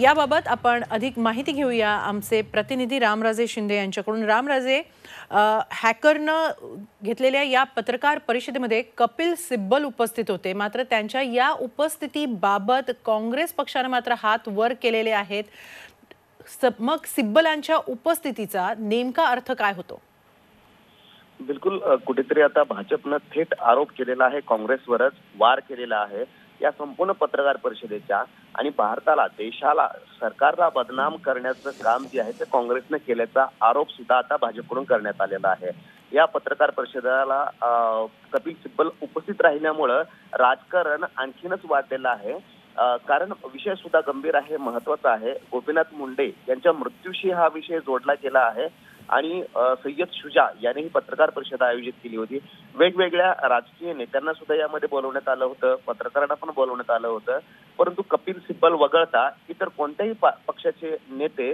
याबाबत आपण अधिक माहिती घेऊया आमचे प्रतिनिधी रामराजे शिंदे यांच्याकडून. रामराजे हॅकरनं घेतलेल्या या पत्रकार परिषदेमध्ये कपिल सिब्बल उपस्थित होते. मात्र त्यांच्या या उपस्थितीबाबत काँग्रेस पक्षानं मात्र हात वर केलेले आहेत. मग सिब्बलांच्या उपस्थितीचा नेमका अर्थ काय होतो? बिलकुल कुठेतरी आता भाजपनं थेट आरोप केलेला आहे काँग्रेसवरच वार केलेला आहे. या संपूर्ण पत्रकार परिषदेच्या आणि भारताला देशाला सरकारला बदनाम करण्याचं काम जे आहे ते काँग्रेसनं केल्याचा आरोप सुद्धा आता भाजपकडून करण्यात आलेला आहे. या पत्रकार परिषदेला कपिल सिब्बल उपस्थित राहिल्यामुळं राजकारण आणखीनच वाढलेलं आहे. कारण विषय सुद्धा गंभीर आहे महत्त्वाचा आहे. गोपीनाथ मुंडे यांच्या मृत्यूशी हा विषय जोडला गेला आहे. आणि सय्यद शुजा यांनीही पत्रकार परिषद आयोजित केली होती. वेगवेगळ्या राजकीय नेत्यांना सुद्धा यामध्ये बोलवण्यात आलं होतं. पत्रकारांना पण बोलवण्यात आलं होतं. परंतु कपिल सिब्बल वगळता इतर कोणत्याही प- पक्षाचे नेते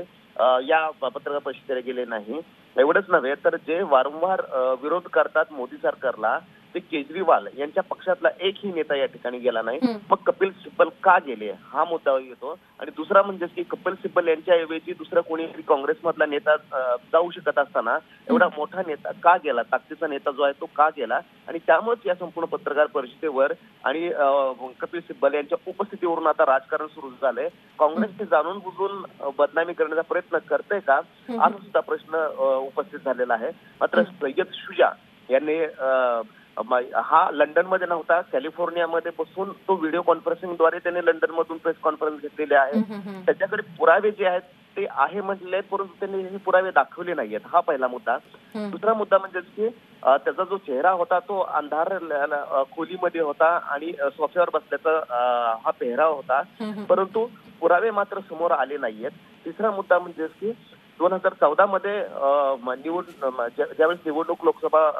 या पत्रकार परिषदेला गेले नाही. एवढंच नव्हे तर जे वारंवार विरोध करतात मोदी सरकारला ते केजरीवाल यांच्या पक्षातला एकही नेता या ठिकाणी गेला नाही. मग कपिल सिब्बल का गेले? हा मुद्दा येतो. आणि दुसरा म्हणजे की कपिल सिब्बल यांच्या ऐवजी दुसरा कोणीतरी काँग्रेसमधला नेता जाऊ शकत असताना एवढा मोठा नेता का गेला? ताकदीचा नेता जो आहे तो का गेला? आणि त्यामुळेच या संपूर्ण पत्रकार परिषदेवर आणि कपिल सिब्बल यांच्या उपस्थितीवरून आता राजकारण सुरू झालंय. काँग्रेस ते जाणून बुजून बदनामी करण्याचा प्रयत्न करते का? असा सुद्धा प्रश्न उपस्थित झालेला आहे. मात्र सय्यद शुजा यांनी हा लंडनमध्ये नव्हता. कॅलिफोर्नियामध्ये बसून तो व्हिडिओ कॉन्फरन्सिंगद्वारे त्याने लंडन मधून प्रेस कॉन्फरन्स घेतलेले आहे त्याच्याकडे पुरावे जे आहेत ते आहे म्हटले परंतु त्यांनी हे पुरावे दाखवले नाहीयेत. हा पहिला मुद्दा. दुसरा मुद्दा म्हणजे की त्याचा जो चेहरा होता तो अंधार खोलीमध्ये होता आणि सोफ्यावर बसल्याचा हा पेहराव होता. परंतु पुरावे मात्र समोर आले नाहीयेत. तिसरा मुद्दा म्हणजे की दोन हजार चौदा मध्ये अ, म- निवड म- ज्या- ज्यावेळेस निवडणूक लोकसभा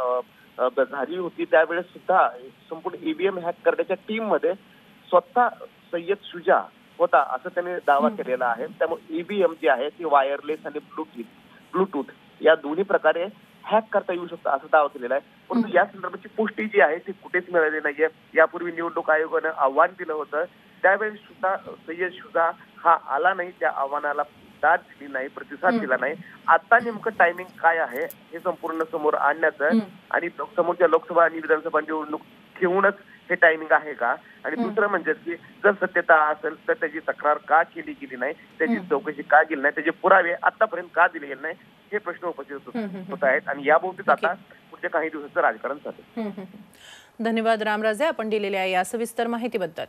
झाली होती त्यावेळेस सुद्धा संपूर्ण ईव्हीएम हॅक करण्याच्या टीममध्ये स्वतः सय्यद शुजा होता असं त्यांनी दावा केलेला आहे. त्यामुळे ईव्हीएम जी आहे ती वायरलेस आणि ब्लूटूथ ब्लूटूथ या दोन्ही प्रकारे हॅक करता येऊ शकतं असं दावा केलेला आहे. परंतु या संदर्भाची पुष्टी जी आहे ती कुठेच मिळाली नाहीये. यापूर्वी निवडणूक आयोगानं आव्हान दिलं होतं. त्यावेळी सुद्धा सय्यद शुजा हा आला नाही त्या आव्हानाला दाद दिली नाही प्रतिसाद दिला नाही. आता नेमकं टायमिंग काय आहे हे संपूर्ण समोर आणण्याचं आणि समोरच्या लोकसभा आणि विधानसभा निवडणूक घेऊनच हे टायमिंग आहे का? आणि दुसरं म्हणजे की जर सत्यता असेल तर त्याची तक्रार का केली गेली नाही? त्याची चौकशी का केली नाही? त्याचे पुरावे आतापर्यंत का दिले गेले नाही? हे प्रश्न उपस्थित होत- होत आहेत. आणि याभोवतीच आता पुढच्या काही दिवसाचं राजकारण चालू आहे. धन्यवाद रामराजे. आपण दिलेल्या या सविस्तर माहितीबद्दल.